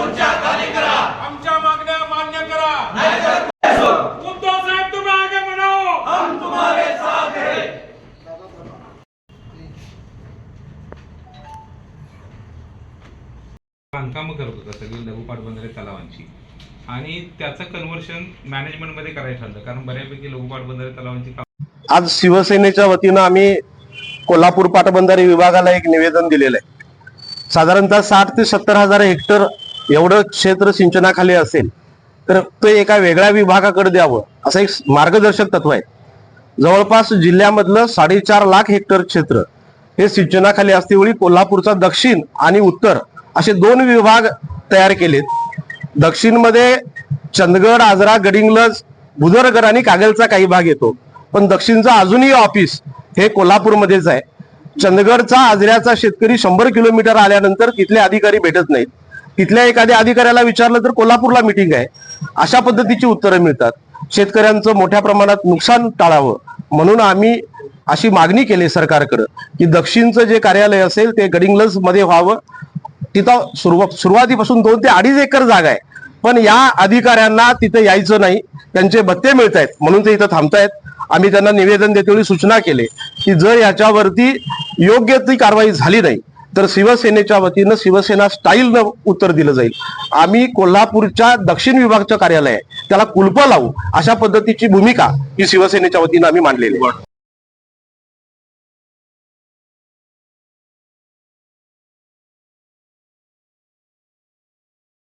आमच्या मागण्या मान्य करा. साहेब तुम्ही आगे बढ़ो बांधकामं करत होता सगळी लघु पाटबंधारे तलावांची. आणि त्याचं कन्व्हर्शन मॅनेजमेंटमध्ये करायचं ठरलं कारण बऱ्यापैकी लघु पाटबंधारे तलावांची कामं आज शिवसेनेच्या वतीनं आम्ही कोल्हापूर पाटबंधारे विभागाला एक निवेदन दिलेलं आहे. साधारणतः साठ ते सत्तर हजार हेक्टर एवढं क्षेत्र सिंचनाखाली असेल तर ते एका वेगळ्या विभागाकडे द्यावं असं एक मार्गदर्शक तत्व आहे. जवळपास जिल्ह्यामधलं साडेचार लाख हेक्टर क्षेत्र हे सिंचनाखाली असतेवेळी कोल्हापूरचा दक्षिण आणि उत्तर असे दोन विभाग तयार केलेत. दक्षिणमध्ये चंदगड आजरा गडिंगलज बुदरगड आणि कागलचा काही भाग येतो. पण दक्षिणचं अजूनही ऑफिस हे कोल्हापूरमध्येच आहे. चंदगडचा आजऱ्याचा शेतकरी शंभर किलोमीटर आल्यानंतर तिथले अधिकारी भेटत नाहीत. तिथल्या एखाद्या अधिकाऱ्याला विचारलं तर कोल्हापूरला मिटिंग आहे. अशा पद्धतीची उत्तरं मिळतात. शेतकऱ्यांचं मोठ्या प्रमाणात नुकसान टाळावं. म्हणून आम्ही अशी मागणी केली सरकारकडं की दक्षिणचं जे कार्यालय असेल ते गडिंग्लजमध्ये व्हावं. तिथं सुरुवात सुरुवातीपासून दोन ते अडीच एकर जागा आहे. पण या अधिकाऱ्यांना तिथं यायचं नाही. त्यांचे भत्ते मिळत आहेत म्हणून ते इथं थांबतायत. आम्ही त्यांना निवेदन देतेवेळी सूचना केले की जर याच्यावरती योग्य ती कारवाई झाली नाही तर शिवसेनेच्या वतीनं शिवसेना स्टाईलनं उत्तर दिलं जाईल. आम्ही कोल्हापूरच्या दक्षिण विभागचं कार्यालय आहे. त्याला कुलप लावू अशा पद्धतीची भूमिका ही शिवसेनेच्या वतीनं आम्ही मांडलेली